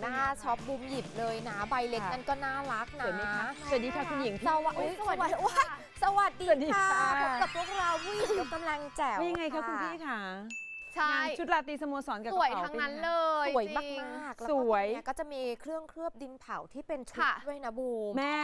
หน้าช็อปบุมหยิบเลยนะใบเล็กค่ะนั่นก็น่ารักสนะวยไหมคะสวัสดีค่ะคุณหญิงสวัสดีสวัสดีว้ายสวัสดีสวัสดีค่ะค่ะพบกับพวกเราผู้หญิงยกกำลังแจ๋วว่ายังไงคะคุณพี่ค่ะใช่งานชุดราตรีสโมสรกับสกวยระเป๋าทั้งนั้นป็เลไงยสวยจริงมากๆแล้วสวยก็ตรงเนี้ก็จะมีเครื่องเคลือบดินเผาที่เป็นชุดค่ะด้วยนะบูมแม่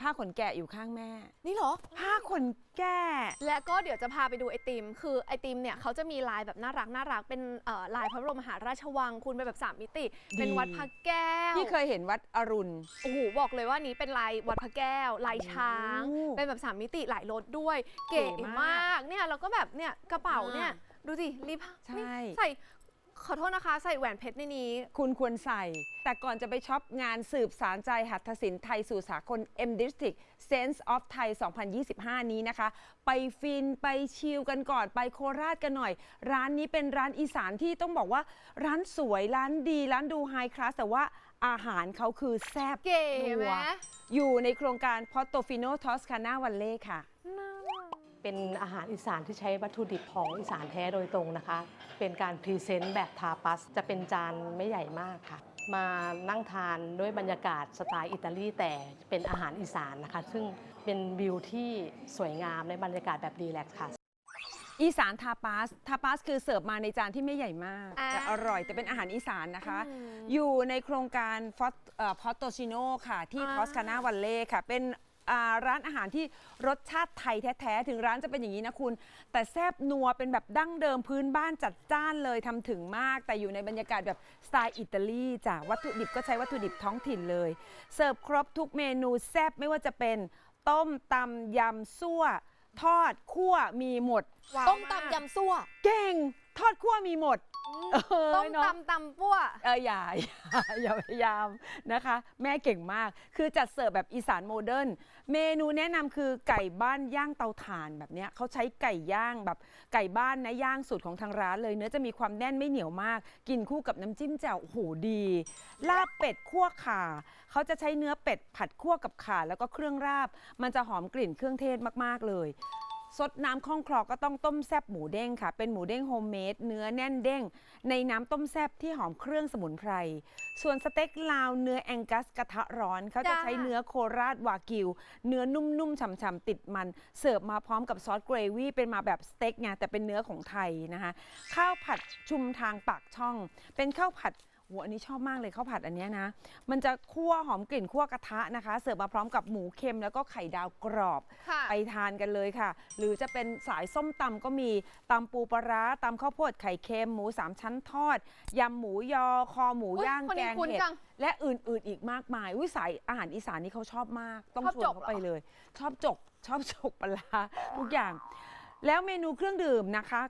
ผ้าขนแกะอยู่ข้างแม่ นี่เหรอ ผ้าขนแกะ และก็เดี๋ยวจะพาไปดูไอติม คือไอติมเนี่ยเขาจะมีลายแบบน่ารักน่ารักเป็นเอ่อลายพระบรมมหาราชวังคุณเป็นแบบสามมิติเป็นวัดพระแก้วพี่เคยเห็นวัดอรุณ โอ้โหบอกเลยว่านี้เป็นลายวัดพระแก้ว ลายช้าง โอ้เป็นแบบสามมิติหลายรสด้วย เก๋เก๋มากมากเนี่ยแล้วก็แบบเนี่ยกระเป๋าเนี่ยดูสิรีบใช่ นี่ใส่ ขอโทษนะคะใส่แหวนเพชรในนี้ คุณควรใส่ แต่ก่อนจะไปช็อปงานสืบสารใจหัตถศิลป์ไทยสู่สากล M District Sense of Thai 2025 นี้นะคะ ไปฟินไปชิลกันก่อนไปโคราชกันหน่อย ร้านนี้เป็นร้านอีสานที่ต้องบอกว่า ร้านสวยร้านดี ร้านดูไฮคลาสแต่ว่าอาหารเขาคือแซ่บเก๋นัไหมวอยู่ในโครงการ Portofino Toscana Valley ค่ะ เป็นอาหารอีสานที่ใช้วัตถุดิบของอีสานแท้โดยตรงนะคะ เป็นการพรีเซนต์แบบทาปัส จะเป็นจานไม่ใหญ่มากค่ะ มานั่งทานด้วยบรรยากาศสไตล์อิตาลีแต่เป็นอาหารอีสานนะคะ ซึ่งเป็นวิวที่สวยงามในบรรยากาศแบบรีแลกซ์ค่ะ อีสานทาปาส ทาปาสคือเสิร์ฟมาในจานที่ไม่ใหญ่มาก อ่าแต่อร่อยแต่เป็นอาหารอีสานนะคะอืมอยู่ในโครงการพอตโตชิโนค่ะ ที่อ่าทอสคานาวัลเล่ค่ะ เป็นอ่า ร้านอาหารที่รสชาติไทยแท้ๆ ถึงร้านจะเป็นอย่างนี้นะคุณ แต่แซบนัวเป็นแบบดั้งเดิมพื้นบ้านจัดจ้านเลยทำถึงมาก แต่อยู่ในบรรยากาศแบบสไตล์อิตาลีจ้ะวัตถุดิบก็ใช้วัตถุดิบท้องถิ่นเลย เสิร์ฟครบทุกเมนูแซบไม่ว่าจะเป็นต้มตำยำซั่ว ทอดคั่วมีหมดต้มตำยำซั่ว เก่ง ทอดคั่วมีหมด เออต้มเนอะ ตำตำปั้ว เอออย่าอย่าอย่าพยายามนะคะ แม่เก่งมาก คือจัดเสิร์ฟแบบอีสานโมเดิร์นเมนูแนะนำคือไก่บ้านย่างเตาถ่านแบบเนี้ยเขาใช้ไก่ย่างแบบไก่บ้านนะย่างสูตรของทางร้านเลย เนื้อจะมีความแน่นไม่เหนียวมาก กินคู่กับน้ำจิ้มแจ่วโอ้โหดี ลาบเป็ดคั่วข่าเขาจะใช้เนื้อเป็ดผัดคั่วกับข่าแล้วก็เครื่องราบ มันจะหอมกลิ่นเครื่องเทศมากๆเลย ซดน้ำข้องคลอก็ต้องต้มแซบหมูเด้งค่ะ เป็นหมูเด้งโฮมเมดเนื้อแน่นเด้ง ในน้ำต้มแซบที่หอมเครื่องสมุนไพร ส่วนสเต็กลาวเนื้อแองกัสกระทะร้อนเขาจะใช้เนื้อโคราชวากิว เนื้อนุ่มๆฉ่ำๆติดมัน เสิร์ฟมาพร้อมกับซอสเกรวี่เป็นมาแบบสเต็กไงแต่เป็นเนื้อของไทยนะคะ ข้าวผัดชุมทางปากช่อง เป็นข้าวผัด โหอันนี้ชอบมากเลยข้าวผัดอันเนี้ยนะ มันจะคั่วหอมกลิ่นคั่วกระทะนะคะ เสิร์ฟมาพร้อมกับหมูเค็มแล้วก็ไข่ดาวกรอบ ค่ะ ไปทานกันเลยค่ะ หรือจะเป็นสายส้มตำก็มีตำปูปลาร้าตำข้าวโพดไข่เค็มหมูสามชั้นทอดยำหมูยอ คอหมูอุ๊ยย่างคนแกนี้งคุ้นเห็ดจังและอื่นๆอีกมากมายอุ้ยสายอาหารอีสานนี่เขาชอบมาก ต้องชอบชวนจกเขาเหรอ ไปเลย ชอบจก ชอบจกปลาร้าทุกอย่าง แล้วเมนูเครื่องดื่มนะคะ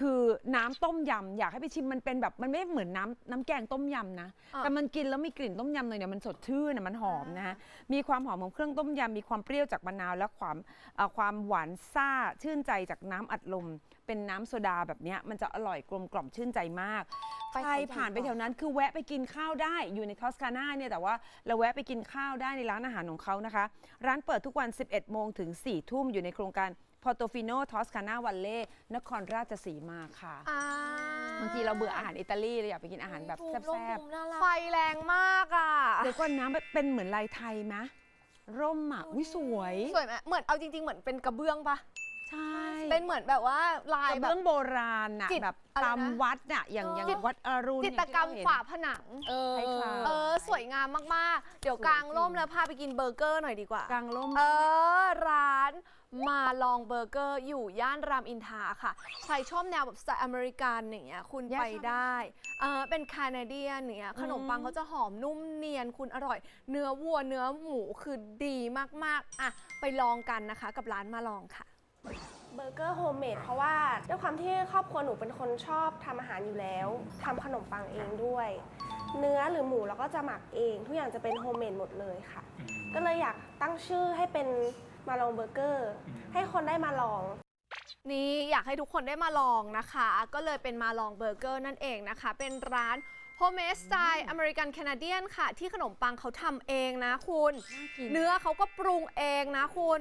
คือน้ำต้มยำอยากให้ไปชิมมันเป็นแบบมันไม่เหมือนน้ำน้ำแกงต้มยำนะ อะ แต่มันกินแล้วมีกลิ่นต้มยำหน่อยเนี่ยมันสดชื่นนะมันหอมนะฮะมีความหอมของเครื่องต้มยำมีความเปรี้ยวจากมะนาวและความเอ่อความหวานซ่าชื่นใจจากน้ำอัดลม เป็นน้ำโซดาแบบเนี้ยมันจะอร่อยกลมกล่อมชื่นใจมาก ไปใครขอดูผ่านไปก่อนแถวนั้นคือแวะไปกินข้าวได้อยู่ในทอสคานาเนี่ยแต่ว่าเราแวะไปกินข้าวได้ในร้านอาหารของเขานะคะ ร้านเปิดทุกวัน 11 โมงถึง 4 ทุ่มอยู่ในโครงการ Portofino Toscana Valley นครราชสีมาค่ะอ่าบางทีเราเบื่ออาหารอิตาลีเราอยากไปกินอาหารแบบบูมแซ่บบูมน่ารักไฟแรงมากอะ ๆเดี๋ยวก่อนนะมันเป็นเหมือนลายไทยไหมร่มอะดูดิวิสวย สวยไหมเหมือนเอาจริง ๆ เหมือนเป็นกระเบื้องปะใช่เป็นเหมือนแบบว่าลายกระแบบ เบื้องโบราณน่ะจิตแบบอะไรนะตามวัดน่ะอย่างอย่างจิต วัดอรุณจิตรกรรมอย่งที่ฝาเห็นผนัง เออคล้ายๆเออ สวยงามมาก ๆ เดี๋ยวสวยกลางร่มจริงแล้วพาไปกินเบอร์เกอร์หน่อยดีกว่า กลางร่ม เออ ร้าน มาลองเบอร์เกอร์อยู่ย่านรามอินทราค่ะ ใครชอบแนวแบบสไตล์อเมริกันอย่างเงี้ยคุณแยกไปชอบได้เออเป็นแคนาเดียนอย่างเงี้ยขนมปังอืมเขาจะหอมนุ่มเนียนคุณอร่อย เนื้อวัวเนื้อหมูคือดีมากๆอะไปลองกันนะคะ กับร้านมาลองค่ะเบอร์เกอร์โฮมเมดเพราะว่าด้วยความที่ครอบครัวหนูเป็นคนชอบทำอาหารอยู่แล้วทำขนมปังเองด้วย เนื้อหรือหมูเราก็จะหมักเอง ทุกอย่างจะเป็นโฮมเมดหมดเลยค่ะ ก็เลยอยากตั้งชื่อให้เป็น มาลองเบอร์เกอร์ ให้คนได้มาลอง นี่อยากให้ทุกคนได้มาลองนะคะ ก็เลยเป็นมาลองเบอร์เกอร์นั่นเองนะคะ เป็นร้านโฮมเมดสไตล์อเมริกันแคนาเดียนค่ะ ที่ขนมปังเขาทำเองนะคุณ เนื้อเขาก็ปรุงเองนะคุณ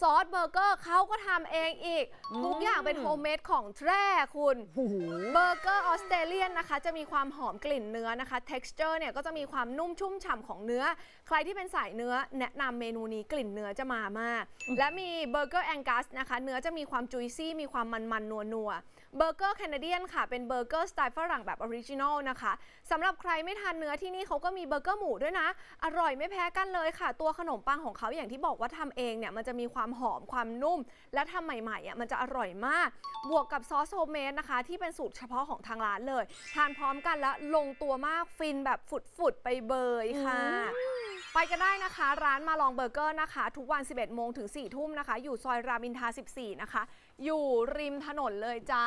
ซอสเบอร์เกอร์เขาก็ทำเองอีก ทุกอย่างเป็นโฮมเมดของแท้คุณโอ้โหเบอร์เกอร์ออสเตรเลียนนะคะ จะมีความหอมกลิ่นเนื้อนะคะ texture เนี่ยก็จะมีความนุ่มชุ่มฉ่ำของเนื้อ ใครที่เป็นสายเนื้อแนะนำเมนูนี้กลิ่นเนื้อจะมามาก และมีเบอร์เกอร์แองกัสนะคะ เนื้อจะมีความจุยซี่มีความมันมันนัวนัว เบอร์เกอร์แคนาเดียนค่ะ เป็นเบอร์เกอร์สไตล์ฝรั่งแบบออริจินอลนะคะสำหรับใครไม่ทานเนื้อที่นี่เขาก็มีเบอร์เกอร์หมูด้วยนะ อร่อยไม่แพ้กันเลยค่ะ ตัวขนมปังของเขาอย่างที่บอกว่าทำเองเนี่ยมันจะมีความหอมความนุ่ม และทำใหม่ๆอะมันจะอร่อยมาก บวกกับซอสโฮมเมดนะคะ ที่เป็นสูตรเฉพาะของทางร้านเลย ทานพร้อมกันแล้วลงตัวมากฟินแบบฝุดๆไปเบยค่ะไปกันได้นะคะ ร้านมาลองเบอร์เกอร์นะคะ ทุกวัน 11 โมงถึง 4 ทุ่มนะคะ อยู่ซอยรามอินทรา14 นะคะ อยู่ริมถนนเลยจ้า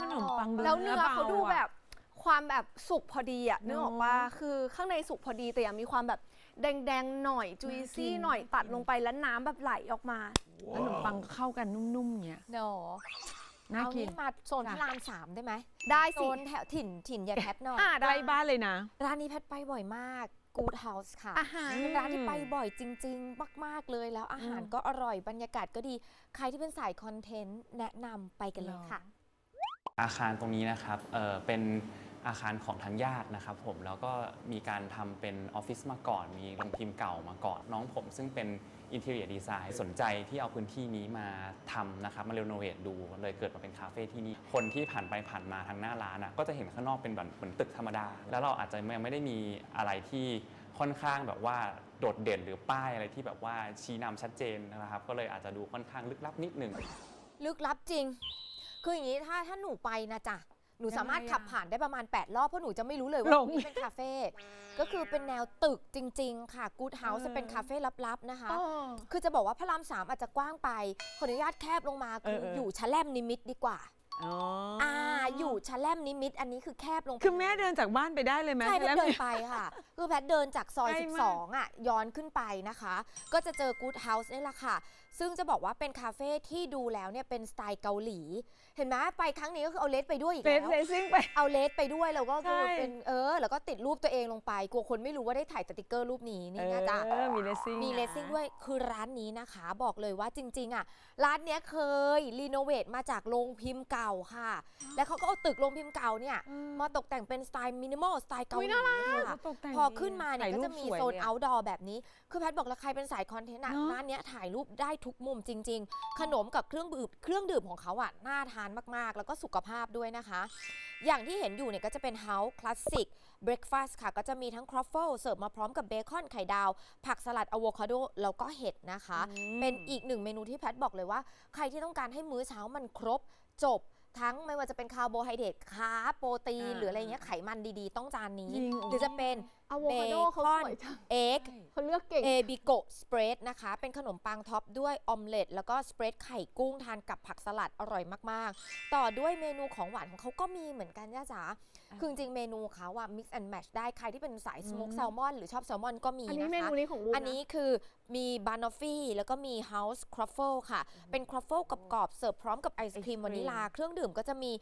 ขนมปังแล้วเนื้อเขาดูบอะแบบ ความแบบสุกพอดีอะเนอะนึกออกว่าคือข้างในสุกพอดีแต่ยังมีความแบบแดงๆหน่อยจุยซี่น่ากินหน่อยตัดลงไปแล้วน้ำแบบไหลออกมาขนมปังเข้ากันนุ่มๆเนี่ยเนาะน่าเอากินนี่มาโซนพระรามสามได้ไหมได้โซสินแถวถิ่นถิ่นยายแพทหน่อยอ่าใกล้บ้านเลยนะ ร้านนี้แพทไปบ่อยมาก Good House ค่ะ อาหาร เป็นร้านที่ไปบ่อยจริง ๆ มาก ๆ เลยแล้วอาหารก็อร่อยบรรยากาศก็ดี ใครที่เป็นสายคอนเทนต์แนะนำไปกันเลยค่ะ อาคารตรงนี้นะครับเอ่อเป็นอาคารของทางญาตินะครับผมแล้วก็มีการทำเป็นออฟฟิศมาก่อน มีโรงพิมพ์เก่ามาก่อนน้องผม ซึ่งเป็น อินเท i รียดีไซน์สนใจที่เอาพื้นที่นี้มาทำนะครับมาเรโนเวทดูเลยเกิดมาเป็นคาเฟ่ที่นี่คนที่ผ่านไปผ่านมาทางหน้าร้านอะก็จะเห็นข้างนอกเป็นแบบเหมือนตึกธรรมดา แล้วเราอาจจะยังไม่ได้มีอะไรที่ค่อนข้างแบบว่าโดดเด่นหรือป้ายอะไรที่แบบว่าชี้นำชัดเจนนะครับ ก็เลยอาจจะดูค่อนข้างลึกลับนิดหนึ่งลึกลับจริง คืออย่างนี้ถ้าถ้าหนูไปนะจ๊ะ หนูสามารถยังไงอะขับผ่านได้ประมาณ 8 รอบ เพราะหนูจะไม่รู้เลยว่าหลงตรงนี้เป็นคาเฟ่ก็คือเป็นแนวตึกจริง ๆ ค่ะ Good House จะเป็นคาเฟ่ลับๆนะคะคือจะบอกว่าพระรามสามอาจจะกว้างไป ขออนุญาตแคบลงมาคือเออเออออ ยู่ชะแลมนิมิตดีกว่า อ๋ออ่าอยู่ชะแลมนิมิต อันนี้คือแคบลงไปคือแม่เดินจากบ้านไปได้เลยไหมใช่แพทแล้ว ย์เดินไปค่ะ คือแพทย์เดินจากซอย ใกล้มาก 12 อะ ย้อนขึ้นไปนะคะ ก็จะเจอ Good House นี่แหละค่ะ ซึ่งจะบอกว่าเป็นคาเฟ่ที่ดูแล้วเนี่ยเป็นสไตล์เกาหลี เห็นไหมไปครั้งนี้ก็คือเอาเลสไปด้วยอีกเฟแล้สว เลซิ่งไป เอาเลสไปด้วยแล้วก็คือใช่ เป็นเออ แล้วก็ติดรูปตัวเองลงไป กลัวคนไม่รู้ว่าได้ถ่ายสติกเกอร์รูปนี้นี่นะจ๊ะเออมีเลซิ่งมีเลสซิ่งด้วย คือร้านนี้นะคะ บอกเลยว่าจริง ๆ อะ ร้านเนี้ยเคยรีโนเวทมาจากโรงพิมพ์เก่าค่ะ แล้วเขาก็เอาตึกโรงพิมพ์เก่าเนี่ย มาตกแต่งเป็นสไตล์มินิมอลสไตล์เกาหลีค่ะ ตกแต่งพอขึ้นมาเนี่ยถ่ก็รูจะปมีสวยโซนลยะ outdoor แบบนี้ คือแพทย์บอกแล้วใครเป็นสายคอนเทนต์อะเนอะ ร้านเนี้ยถ่ายรูปได้ทุกมุมจริง ๆ ขนมกับเครื่องดื่มเครื่องดื่มของเขาอะน่าทานมากๆ แล้วก็สุขภาพด้วยนะคะ อย่างที่เห็นอยู่เนี่ยก็จะเป็น House Classic Breakfast ค่ะ ก็จะมีทั้งครอฟเฟิลเสิร์ฟมาพร้อมกับเบคอนไข่ดาว ผักสลัดอะโวคาโดแล้วก็เห็ดนะคะอืมเป็นอีกหนึ่งเมนูที่แพทย์บอกเลยว่า ใครที่ต้องการให้มื้อเช้ามันครบจบทั้งไม่ว่าจะเป็นคาร์โบไฮเดรตคาร์บโปรตีนอ่าหรืออะไรเงี้ยไขมันดีๆ ต้องจานนี้จริงหรือจะเป็น อะโวคาโดเขาสวยจังเอ็กเขาเลือกเก่ง เอบิโกสเปรดนะคะ เป็นขนมปังท็อปด้วยออมเล็ตแล้วก็สเปรดไข่กุ้งทานกับผักสลัดอร่อยมาก ๆ ต่อด้วยเมนูของหวานของเขาก็มีเหมือนกันย่าจ๋าคือจริงๆเมนูเขาว่า mix and match ได้ใครที่เป็นสายสโมกอืมแซลมอนหรือชอบแซลมอนก็มีอันนี้นะคะเมนูนี้ของลูกอันนี้คือมีบานอฟฟี่แล้วก็มีเฮาส์ครอฟเฟิลค่ะ เป็นครอฟเฟิลกรอบๆเสิร์ฟพร้อมกับไอศครีมไอศกรีมวานิลาเครื่องดื่มก็จะมี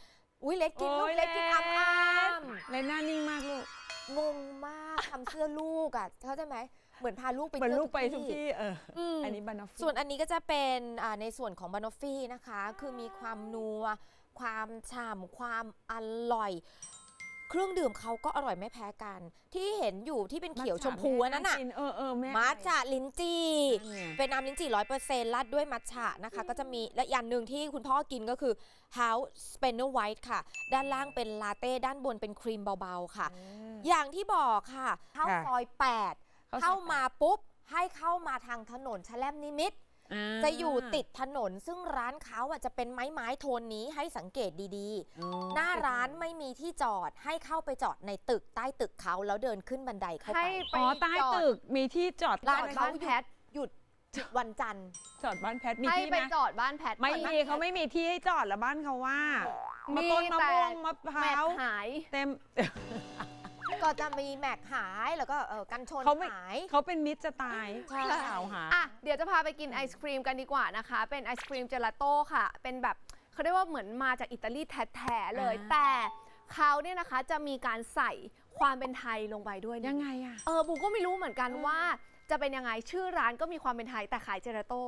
อุ้ยเล็กกินลูโอ้กยเล็กกินอ้ำเล็กอ้ำเลยหน้านิ่งมากลูก งงมากทำเสื้อลูกอะเข้าใจไหมเหมือนพาลูกไปเหมือนเที่ยวลูกไปทุกที่เอออืมอันนี้บานอฟฟี่ส่วนอันนี้ก็จะเป็นอ่าในส่วนของบานอฟฟี่นะคะ คือมีความนัว ความฉ่ำความอร่อย เครื่องดื่มเขาก็อร่อยไม่แพ้กัน ที่เห็นอยู่ที่เป็นเขียวชมพูอันนั้นน่ะ เออเออแม่มัทฉะลิ้นจี่นั่นไงเป็นน้ำลิ้นจี่ร้อยเปอร์เซ็นต์ราดด้วยมัทฉะนะคะ ก็จะมีและอย่างหนึ่งที่คุณพ่อกินก็คือ House Spanner White ค่ะ ด้านล่างเป็นลาเต้ด้านบนเป็นครีมเบาๆค่ะ อย่างที่บอกค่ะเข้าค่ะซอย8เข้าซอยเข้ามาปุ๊บให้เข้ามาทางถนนแชลมนิมิตรอ่า จะอยู่ติดถนนซึ่งร้านเขาอะจะเป็นไม้ไม้ๆโทนนี้ให้สังเกตดีอ๋อๆหน้าร้านไม่มีที่จอดให้เข้าไปจอดในตึกใต้ตึกเขาแล้วเดินขึ้นบันไดเข้าให้ไปไปอ๋อใต้จอดตึกมีที่จอดร้านจอดเขาบ้านหแพยุดทหยุดวันจันทร์จอดบ้านแพทมีให้ที่ไปไหมจอดบ้านแพทไม่ก่อนมีเขาไม่มีที่ให้จอดแล้วบ้านเขาว่ามีมาต้นมะแต่ม่วงมะพแมร้าทวหายเต็ม ก็จะมีแม็กหายแล้วก็เออกันชนเขาไม่ หาย เขาเป็นมิตรจะตายใช่ สาวหา อะเดี๋ยวจะพาไปกินไอศครีมกันดีกว่านะคะ เป็นไอศครีมเจลาโต้ค่ะ เป็นแบบเขาเรียกว่าเหมือนมาจากอิตาลีแท้ๆเลย อ่า แต่เขาเนี่ยนะคะจะมีการใส่ความเป็นไทยลงไปด้วยนิดยังไงอะ เออบูก็ไม่รู้เหมือนกันว่า จะเป็นยังไงชื่อร้านก็มีความเป็นไทยแต่ขายเจลาโต้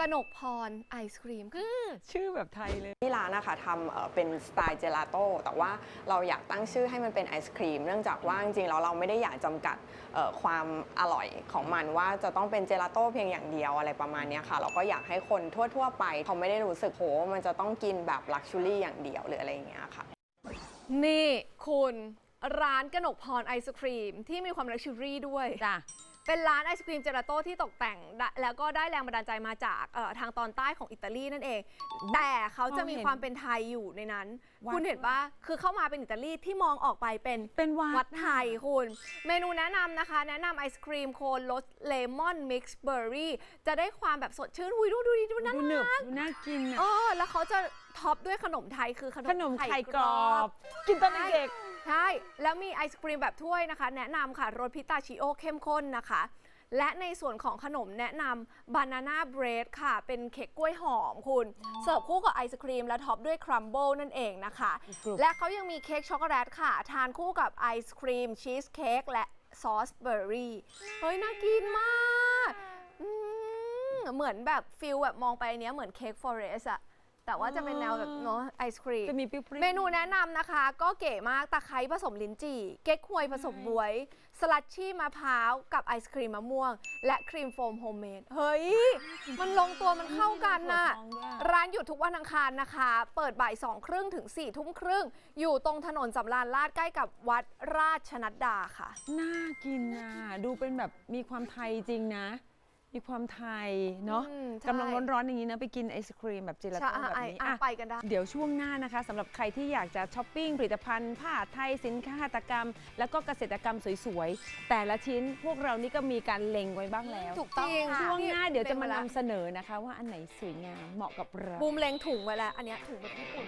กนกพรไอศครีมค่ะชื่อแบบไทยเลยที่ร้านนะคะทำเอ่อเป็นสไตล์เจลาโต้แต่ว่าเราอยากตั้งชื่อให้มันเป็นไอศครีมเนื่องจากว่าจริงๆแล้วเราไม่ได้อยากจำกัดเอ่อความอร่อยของมันว่าจะต้องเป็นเจลาโต้เพียงอย่างเดียวอะไรประมาณเนี้ยค่ะ เราก็อยากให้คนทั่วๆไป เขาไม่ได้รู้สึกโหมันจะต้องกินแบบลักชูรี่อย่างเดียวหรืออะไรอย่างเงี้ยค่ะ นี่คุณร้านกนกพรไอศครีมที่มีความลักชัวรี่ด้วย จ้ะ เป็นร้านไอศครีมเจลาโต้ที่ตกแต่งได้แล้วก็ได้แรงบันดาลใจมาจากเอ่อทางตอนใต้ของอิตาลีนั่นเอง แต่เขาจะมีมองเห็นความเป็นไทยอยู่ในนั้น วัด คุณเห็นปะคือเข้ามาเป็นอิตาลีที่มองออกไปเป็น เป็นวัวัดดไทยคุณ เมนูแนะนำนะคะ แนะนำไอศครีมโคนรสเลมอนมิกซ์เบอร์รี่จะได้ความแบบสดชื่นหุยดูดูดิดูน่าดูหนึบรักดูน่ากินเออะอแล้วเขาจะท็อปด้วยขนมไทยคือขนมขนมไข่กรอบ กินตอนเด็ก ใช่ แล้วมีไอศครีมแบบถ้วยนะคะ แนะนำค่ะรสพิตาชิโอเข้มข้นนะคะ และในส่วนของขนมแนะนำบานาน่าเบรดค่ะ เป็นเค้กกล้วยหอมคุณ เสิร์ฟคู่กับไอศครีมและท็อปด้วยครัมเบิลนั่นเองนะคะกรุบและเขายังมีเค้กช็อกโกแลตค่ะ ทานคู่กับไอศครีมชีสเค้กและซอสเบอร์รี่เฮ้ยน่ากินมากอืมเหมือนแบบฟิลแบบมองไปเนี้ยเหมือนเค้กฟอเรสอะ แต่ว่าจะเป็นแนวแบบเนาะไอศครีม จะมีเปรี้ยวๆ เมนูแนะนำนะคะ ก็เก๋มากตะไคร้ผสมลิ้นจี่ เก๊กฮวยผสมบวย สลัดชี่มะพร้าวกับไอศครีมมะม่วง และครีมโฟมโฮมเมดเฮ้ย มันลงตัวมันเข้ากันน่ะ มีถั่วทองด้วย ร้านอยู่ทุกวันอังคารนะคะ เปิดบ่ายสองครึ่งถึง4ี่ทุ่มครึ่ง อยู่ตรงถนนสำราญลาดใกล้กับวัดราชนัดดาค่ะ น่ากินอะดูเป็นแบบมีความไทยจริงนะ มีความไทยเนาะกำลังร้อนๆอย่างนี้นะไปกินไอศครีมแบบเจลาโต้อ่แบบนี้อะไปกันได้ เดี๋ยวช่วงหน้านะคะสำหรับใครที่อยากจะช้อปปิ้งผลิตภัณฑ์ผ้าไทยสินค้าหัตถกรรม แล้วก็เกษตรกรรมสวยๆ แต่ละชิ้นพวกเรานี่ก็มีการเล็งไว้บ้างแล้วถูกต้องช่วงหน้าเดี๋ยวจะมานำเสนอนะคะ ว่าอันไหนสวยงามเหมาะกับเรา บูมเล็งถุงไว้แล้ว อันนี้ถุงแบบญี่ปุ่น